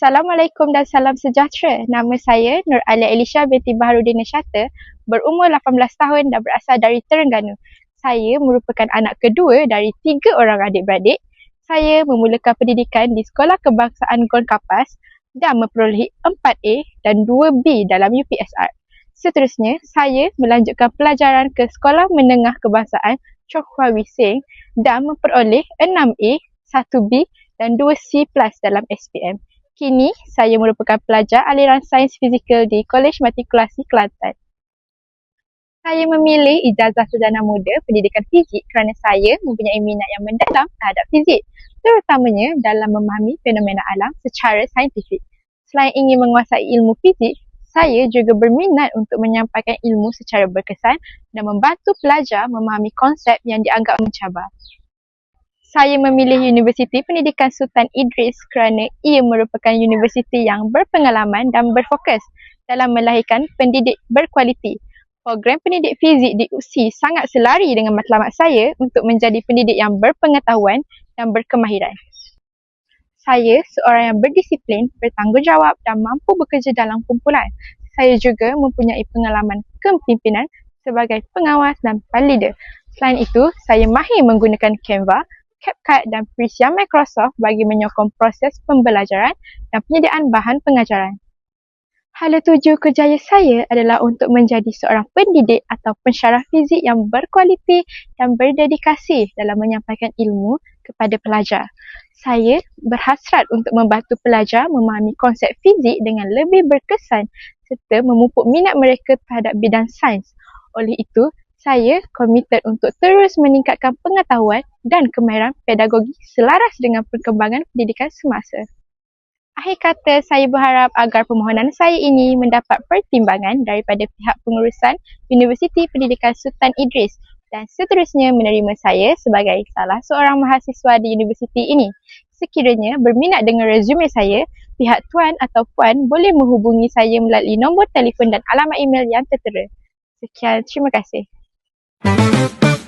Assalamualaikum dan salam sejahtera. Nama saya Nur Alia Elisha binti Baharudin Nashata, berumur 18 tahun dan berasal dari Terengganu. Saya merupakan anak kedua dari tiga orang adik-beradik. Saya memulakan pendidikan di Sekolah Kebangsaan Gon Kapas dan memperolehi 4A dan 2B dalam UPSR. Seterusnya, saya melanjutkan pelajaran ke Sekolah Menengah Kebangsaan Chok Hua Wising dan memperoleh 6A, 1B dan 2C plus dalam SPM. Kini, saya merupakan pelajar aliran sains fizikal di Kolej Matrikulasi Kelantan. Saya memilih ijazah sarjana muda pendidikan fizik kerana saya mempunyai minat yang mendalam terhadap fizik, terutamanya dalam memahami fenomena alam secara saintifik. Selain ingin menguasai ilmu fizik, saya juga berminat untuk menyampaikan ilmu secara berkesan dan membantu pelajar memahami konsep yang dianggap mencabar saya memilih Universiti Pendidikan Sultan Idris kerana ia merupakan universiti yang berpengalaman dan berfokus dalam melahirkan pendidik berkualiti. Program pendidik fizik di USI sangat selari dengan matlamat saya untuk menjadi pendidik yang berpengetahuan dan berkemahiran. Saya seorang yang berdisiplin, bertanggungjawab dan mampu bekerja dalam kumpulan. Saya juga mempunyai pengalaman kepimpinan sebagai pengawas dan pan leader. Selain itu, saya mahir menggunakan Canva CapCut dan Prisia Microsoft bagi menyokong proses pembelajaran dan penyediaan bahan pengajaran. Hala tuju kerjaya saya adalah untuk menjadi seorang pendidik atau pensyarah fizik yang berkualiti dan berdedikasi dalam menyampaikan ilmu kepada pelajar. Saya berhasrat untuk membantu pelajar memahami konsep fizik dengan lebih berkesan serta memupuk minat mereka terhadap bidang sains. Oleh itu, saya komited untuk terus meningkatkan pengetahuan dan kemahiran pedagogi selaras dengan perkembangan pendidikan semasa. Akhir kata, saya berharap agar permohonan saya ini mendapat pertimbangan daripada pihak pengurusan Universiti Pendidikan Sultan Idris dan seterusnya menerima saya sebagai salah seorang mahasiswa di universiti ini. Sekiranya berminat dengan resume saya, pihak tuan atau puan boleh menghubungi saya melalui nombor telefon dan alamat email yang tertera. Sekian, terima kasih. thank you.